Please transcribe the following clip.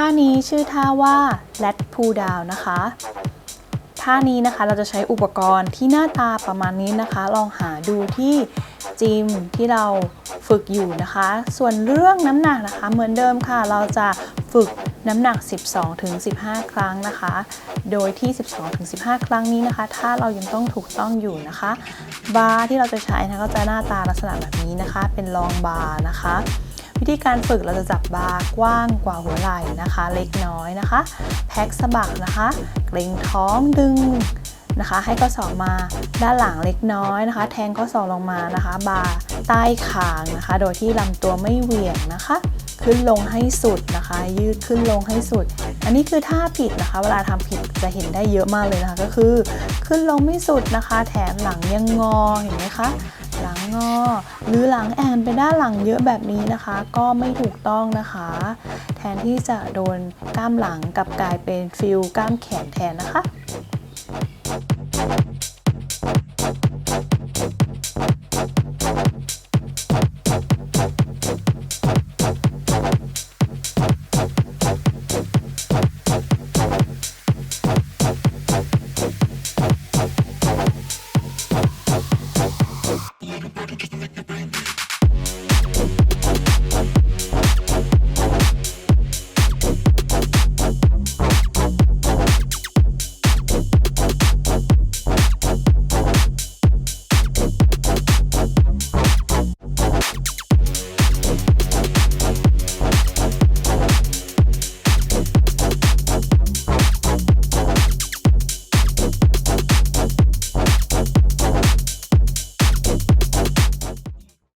ท่านี้ชื่อท่าว่า lat pull down นะคะ ท่านี้นะคะเราจะใช้อุปกรณ์ที่หน้าตาประมาณนี้นะคะ ลองหาดูที่จิมที่เราฝึกอยู่นะคะ ส่วนเรื่องน้ำหนักนะคะเหมือนเดิมค่ะ เราจะฝึกน้ำหนัก 12-15 ครั้งนะคะ โดยที่ 12-15 ครั้งนี้นะคะ ถ้าเรายังต้องถูกต้องอยู่นะคะ บาร์ที่เราจะใช้นะคะก็จะหน้าตาลักษณะแบบนี้นะคะ เป็นรองบาร์นะคะ วิธีการฝึกเราจะจับบาร์กว้างกว่าหัวไหล่นะคะ เล็กน้อยนะคะ แพ็คสะบักนะคะ เกรงท้องดึงนะคะ ให้ข้อศอกมาด้านหลังเล็กน้อยนะคะ แทงข้อศอกลงมานะคะ บาร์ใต้คางนะคะ โดยที่ลำตัวไม่เหวี่ยงนะคะ ขึ้นลงให้สุดนะคะ ยืดขึ้นลงให้สุด อันนี้คือท่าผิดนะคะ เวลาทำผิดจะเห็นได้เยอะมากเลยนะคะ ก็คือ ขึ้นลงไม่สุดนะคะ แถมหลังยังงอเห็นไหมคะ อ หรือหลังแอนไปด้านหลังเยอะแบบนี้นะคะ ก็ไม่ถูกต้องนะคะ แทนที่จะโดนกล้ามหลังกลับกลายเป็นฟิลกล้ามแขนแทนนะคะ